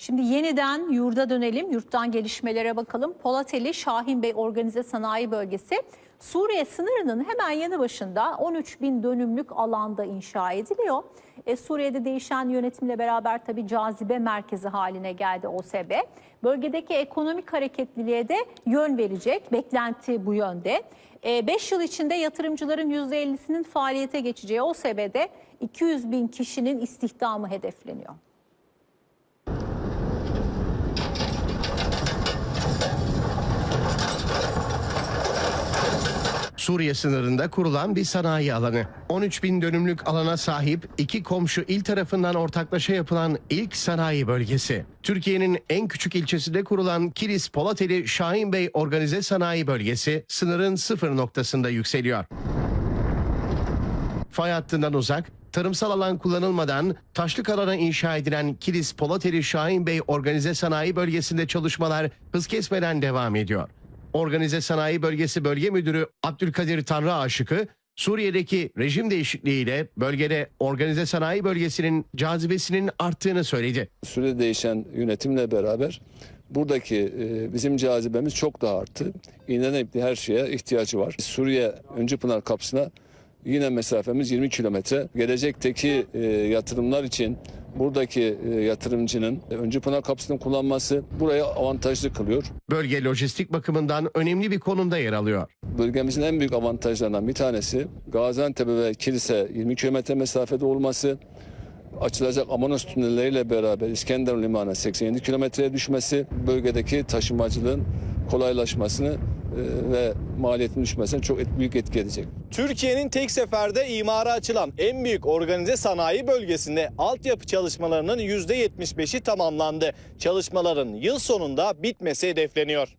Şimdi yeniden yurda dönelim. Yurttan gelişmelere bakalım. Polateli Şahin Bey Organize Sanayi Bölgesi Suriye sınırının hemen yanı başında 13 bin dönümlük alanda inşa ediliyor. E, Suriye'de değişen yönetimle beraber tabii cazibe merkezi haline geldi OSB. Bölgedeki ekonomik hareketliliğe de yön verecek. Beklenti bu yönde. 5 yıl içinde yatırımcıların %50'sinin faaliyete geçeceği OSB'de 200 bin kişinin istihdamı hedefleniyor. Suriye sınırında kurulan bir sanayi alanı. 13 bin dönümlük alana sahip iki komşu il tarafından ortaklaşa yapılan ilk sanayi bölgesi. Türkiye'nin en küçük ilçesinde kurulan Kilis Polateli Şahin Bey Organize Sanayi Bölgesi sınırın sıfır noktasında yükseliyor. Fay hattından uzak, tarımsal alan kullanılmadan taşlık alana inşa edilen Kilis Polateli Şahin Bey Organize Sanayi Bölgesi'nde çalışmalar hız kesmeden devam ediyor. Organize Sanayi Bölgesi Bölge Müdürü Abdülkadir Tanrı Aşık'ı Suriye'deki rejim değişikliğiyle bölgede organize sanayi bölgesinin cazibesinin arttığını söyledi. Suriye'de değişen yönetimle beraber buradaki e, bizim cazibemiz çok daha arttı. İğneden her şeye ihtiyacı var. Suriye Öncü Pınar kapısına yine mesafemiz 20 kilometre. Gelecekteki e, yatırımlar için buradaki e, yatırımcının Öncü Pınar kapısını kullanması buraya avantajlı kılıyor. Bölge lojistik bakımından önemli bir konumda yer alıyor. Bölgemizin en büyük avantajlarından bir tanesi Gaziantep'e ve Kilis'e 20 kilometre mesafede olması, açılacak Amanos tünelleriyle beraber İskenderun Limanı 87 kilometreye düşmesi, bölgedeki taşımacılığın kolaylaşmasını e, ve maliyetin düşmesine çok büyük etki edecek. Türkiye'nin tek seferde imara açılan en büyük organize sanayi bölgesinde altyapı çalışmalarının %75'i tamamlandı. Çalışmaların yıl sonunda bitmesi hedefleniyor.